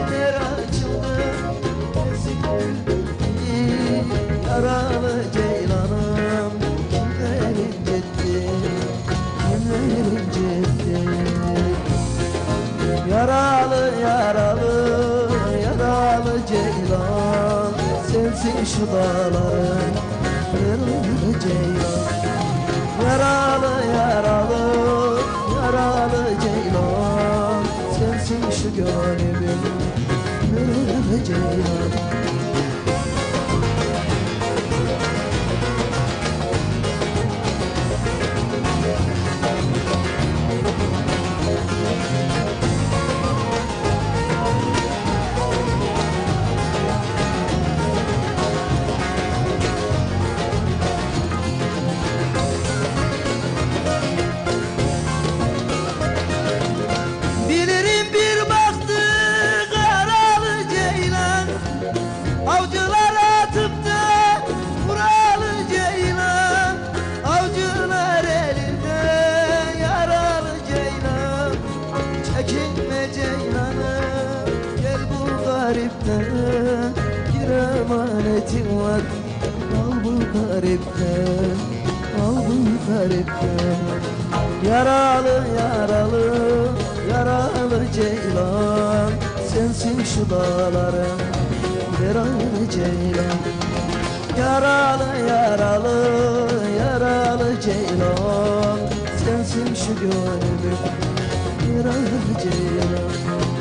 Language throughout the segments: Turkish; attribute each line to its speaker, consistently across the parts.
Speaker 1: Çiçekler açıldı Yaralı ceylanım Kimler incitti Kimler incitti Yaralı yaralı Yaralı ceylan. Sensin şu dağların Yaralı ceylan. Yaralı yaralı Yaralı ceylan. Sensin şu gönlümün ceylan emanetim var. Al bu garipten Al bu garipten Yaralı yaralı yaralı ceylan. Sensin şu dağların yaralı ceylan. Yaralı yaralı yaralı ceylan. Sensin şu gönlümün yaralı ceylan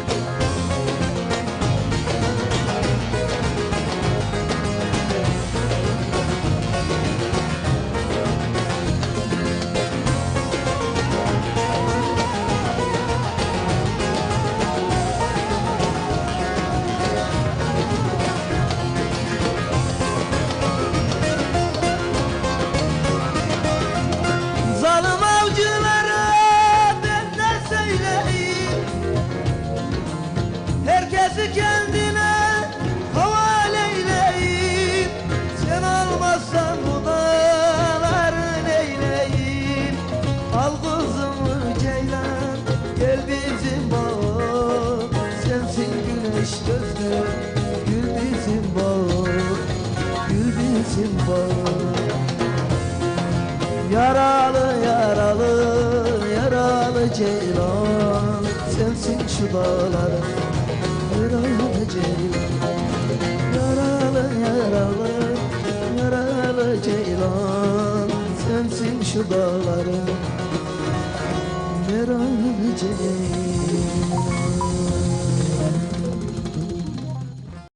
Speaker 1: gel bizim bağa Sensin güneş gözlü gül bizim bağa Gül bizim bağa Yaralı yaralı yaralı ceylan. Sensin şu dağların yaralı ceylan. Yaralı yaralı yaralı ceylan. Sensin şu dağların yaralı ceylan